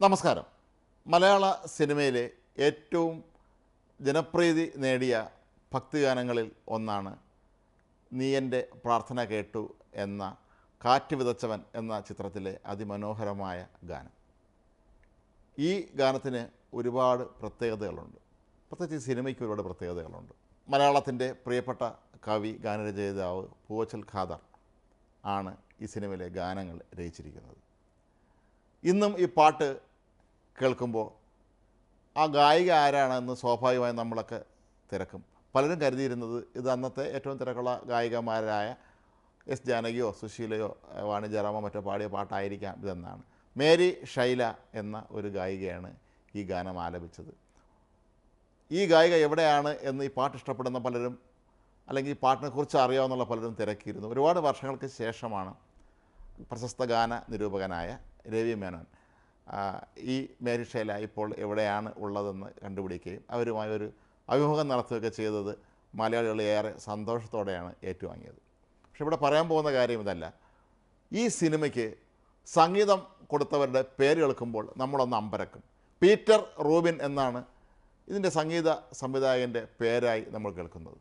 നമസ്കാരം. മലയാള സിനിമയിലെ ഏറ്റവും ജനപ്രീതി നേടിയ ഭക്തിഗാനങ്ങളിൽ ഒന്നാണ് നീ എന്റെ പ്രാർത്ഥന കേട്ടു എന്ന കാറ്റ് വിതച്ചവൻ എന്ന ചിത്രത്തിലെ അതിമനോഹരമായ ഗാനം. ഈ ഗാനത്തിന് ഒരുപാട് പ്രത്യേകതകളുണ്ട്. പ്രത്യേകിച്ച് സിനിമയ്ക്ക് ഒരുപാട് പ്രത്യേകതകളുണ്ട്. മലയാളത്തിന്റെ പ്രിയപ്പെട്ട കവി ഗാനരചയിതാവ് പൂവച്ചൽ ഖാദർ ആണ് ഈ സിനിമയിലെ ഗാനങ്ങൾ രചിച്ചിരിക്കുന്നത്. ഇന്നും ഈ പാട്ട് കേൾക്കുമ്പോൾ ആ ഗായിക ആരാണെന്ന് സ്വാഭാവികമായി നമ്മളൊക്കെ തിരക്കും. പലരും കരുതിയിരുന്നത് ഇത് അന്നത്തെ ഏറ്റവും തിരക്കുള്ള ഗായികമാരായ എസ് ജാനകിയോ സുശീലയോ വാണിജ്യറാമോ വാണി ജയറാമോ മറ്റോ പാടിയ പാട്ടായിരിക്കാം ഇതെന്നാണ്. മേരി ഷൈല എന്ന ഒരു ഗായികയാണ് ഈ ഗാനം ആലപിച്ചത്. ഈ ഗായിക എവിടെയാണ് എന്ന് ഈ പാട്ട് ഇഷ്ടപ്പെടുന്ന പലരും അല്ലെങ്കിൽ ഈ പാട്ടിനെ കുറിച്ച് അറിയാവുന്ന പലരും തിരക്കിയിരുന്നു. ഒരുപാട് വർഷങ്ങൾക്ക് ശേഷമാണ് പ്രശസ്ത ഗാന നിരൂപകനായ രവി മേനോൻ. ഈ മേരി ഷൈല ഇപ്പോൾ എവിടെയാണ് ഉള്ളതെന്ന് കണ്ടുപിടിക്കുകയും അവരുമായി ഒരു അഭിമുഖം നടത്തുകയൊക്കെ ചെയ്തത് മലയാളികൾ ഏറെ സന്തോഷത്തോടെയാണ് ഏറ്റുവാങ്ങിയത്. പക്ഷെ ഇവിടെ പറയാൻ പോകുന്ന കാര്യം ഇതല്ല. ഈ സിനിമയ്ക്ക് സംഗീതം കൊടുത്തവരുടെ പേര് കേൾക്കുമ്പോൾ നമ്മളൊന്ന് അമ്പരക്കും. പീറ്റർ റൂബിൻ എന്നാണ് ഇതിന്റെ സംഗീത സംവിധായകന്റെ പേരായി നമ്മൾ കേൾക്കുന്നത്.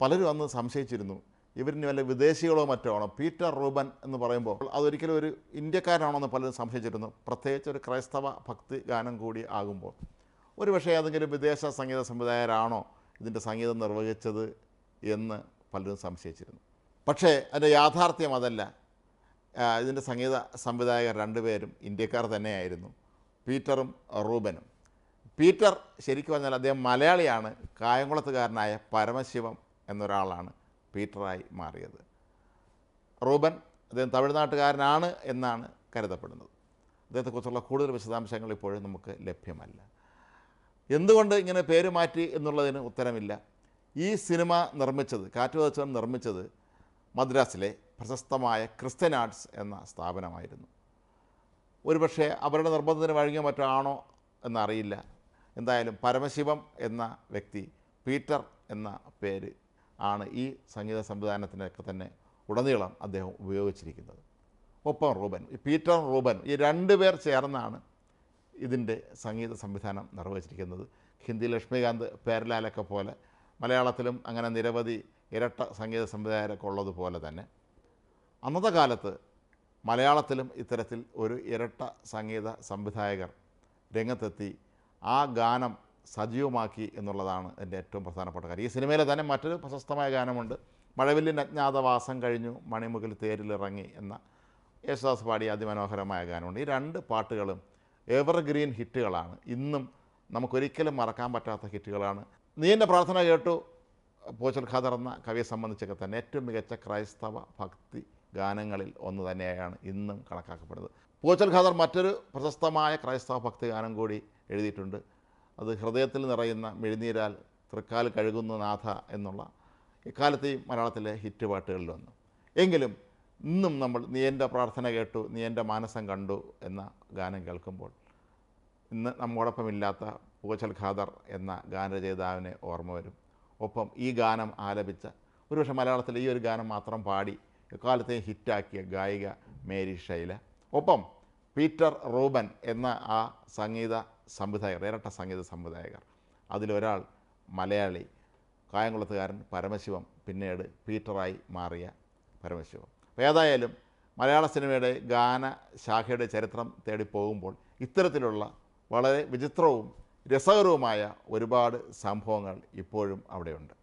പലരും അന്ന് സംശയിച്ചിരുന്നു ഇവരിന് വല്ല വിദേശികളോ മറ്റോ ആണോ? പീറ്റർ റൂബൻ എന്ന് പറയുമ്പോൾ അതൊരിക്കലും ഒരു ഇന്ത്യക്കാരാണോ എന്ന് പലരും സംശയിച്ചിരുന്നു. പ്രത്യേകിച്ച് ഒരു ക്രൈസ്തവ ഭക്തി ഗാനം കൂടി ആകുമ്പോൾ. ഒരു പക്ഷേ ഏതെങ്കിലും വിദേശ സംഗീത സംവിധായകരാണോ ഇതിന്റെ സംഗീതം നിർവഹിച്ചത് എന്ന് പലരും സംശയിച്ചിരുന്നു. പക്ഷേ അതിന്റെ യാഥാർത്ഥ്യം അതല്ല. ഇതിന്റെ സംഗീത സംവിധായകർ രണ്ടുപേരും ഇന്ത്യക്കാർ തന്നെയായിരുന്നു. പീറ്ററും റൂബനും. പീറ്റർ ശരിക്കും പറഞ്ഞാൽ അദ്ദേഹം മലയാളിയാണ്. കായംകുളത്തുകാരനായ പരമശിവം എന്നൊരാളാണ്. പീറ്ററായി മാറിയത്. റൂബൻ അദ്ദേഹം തമിഴ്നാട്ടുകാരനാണ് എന്നാണ് കരുതപ്പെടുന്നത്. അദ്ദേഹത്തെക്കുറിച്ചുള്ള കൂടുതൽ വിശദാംശങ്ങൾ ഇപ്പോഴും നമുക്ക് ലഭ്യമല്ല. എന്തുകൊണ്ട് ഇങ്ങനെ പേര് മാറ്റി എന്നുള്ളതിന് ഉത്തരമില്ല. ഈ സിനിമ നിർമ്മിച്ചത് കാറ്റുവച്ചവൻ നിർമ്മിച്ചത് മദ്രാസിലെ പ്രശസ്തമായ ക്രിസ്ത്യൻ ആർട്സ് എന്ന സ്ഥാപനമായിരുന്നു. ഒരുപക്ഷെ അവരുടെ നിർബന്ധത്തിന് വഴങ്ങിയ മറ്റോ ആണോ എന്നറിയില്ല. എന്തായാലും പരമശിവം എന്ന വ്യക്തി പീറ്റർ എന്ന പേര് ആണ് ഈ സംഗീത സംവിധാനത്തിനൊക്കെ തന്നെ ഉടനീളം അദ്ദേഹം ഉപയോഗിച്ചിരിക്കുന്നത്. ഒപ്പം റൂബൻ പീറ്റർ റൂബൻ ഈ രണ്ട് പേർ ചേർന്നാണ് ഇതിന്റെ സംഗീത സംവിധാനം നിർവഹിച്ചിരിക്കുന്നത്. ഹിന്ദി ലക്ഷ്മികാന്ത് പേരലാലൊക്കെ പോലെ മലയാളത്തിലും അങ്ങനെ നിരവധി ഇരട്ട സംഗീത സംവിധായകരൊക്കെ ഉള്ളതുപോലെ തന്നെ. അന്നത്തെ കാലത്ത് മലയാളത്തിലും ഇത്തരത്തിൽ ഒരു ഇരട്ട സംഗീത സംവിധായകർ രംഗത്തെത്തി ആ ഗാനം സജീവമാക്കി എന്നുള്ളതാണ് എന്റെ ഏറ്റവും പ്രധാനപ്പെട്ട കാര്യം. ഈ സിനിമയിലെ തന്നെ മറ്റൊരു പ്രശസ്തമായ ഗാനമുണ്ട്. മഴവില്ലിൻ അജ്ഞാതവാസം കഴിഞ്ഞു മണിമുകിൽ തേരിലിറങ്ങി എന്ന യേശുദാസ് പാടിയ അതിമനോഹരമായ ഗാനമുണ്ട്. ഈ രണ്ട് പാട്ടുകളും എവർഗ്രീൻ ഹിറ്റുകളാണ്. ഇന്നും നമുക്കൊരിക്കലും മറക്കാൻ പറ്റാത്ത ഹിറ്റുകളാണ്. നീ എന്റെ പ്രാർത്ഥന കേട്ടു. പോച്ചൽ ഖാദർ എന്ന കവിയെ സംബന്ധിച്ചൊക്കെ തന്നെ ഏറ്റവും മികച്ച ക്രൈസ്തവ ഭക്തി ഗാനങ്ങളിൽ ഒന്ന് തന്നെയാണ് ഇന്നും കണക്കാക്കപ്പെടുന്നത്. പോച്ചൽ ഖാദർ മറ്റൊരു പ്രശസ്തമായ ക്രൈസ്തവ ഭക്തി ഗാനം കൂടി എഴുതിയിട്ടുണ്ട്. അത് ഹൃദയത്തിൽ നിറയുന്ന മെഴുനീരാൽ തൃക്കാൽ കഴുകുന്ന നാഥ എന്നുള്ള ഇക്കാലത്തെയും മലയാളത്തിലെ ഹിറ്റ് പാട്ടുകളിലൊന്ന് എങ്കിലും ഇന്നും നമ്മൾ നീ എന്റെ പ്രാർത്ഥന കേട്ടു നീ എന്റെ മാനസം കണ്ടു എന്ന ഗാനം കേൾക്കുമ്പോൾ ഇന്ന് നമ്മോടൊപ്പമില്ലാത്ത പൂച്ചൽ ഖാദർ എന്ന ഗാനരചയിതാവിനെ ഓർമ്മ വരും. ഒപ്പം ഈ ഗാനം ആലപിച്ച ഒരുപക്ഷെ മലയാളത്തിലെ ഈ ഒരു ഗാനം മാത്രം പാടി എക്കാലത്തെയും ഹിറ്റാക്കിയ ഗായിക മേരി ഷൈല. ഒപ്പം പീറ്റർ റൂബൻ എന്ന ആ സംഗീത സംവിധായകർ ഇരട്ട സംഗീത സംവിധായകർ. അതിലൊരാൾ മലയാളി കായംകുളത്തുകാരൻ പരമശിവം പിന്നീട് പീറ്ററായി മാറിയ പരമശിവം. അപ്പോൾ ഏതായാലും മലയാള സിനിമയുടെ ഗാന ശാഖയുടെ ചരിത്രം തേടി പോകുമ്പോൾ ഇത്തരത്തിലുള്ള വളരെ വിചിത്രവും രസകരവുമായ ഒരുപാട് സംഭവങ്ങൾ ഇപ്പോഴും അവിടെയുണ്ട്.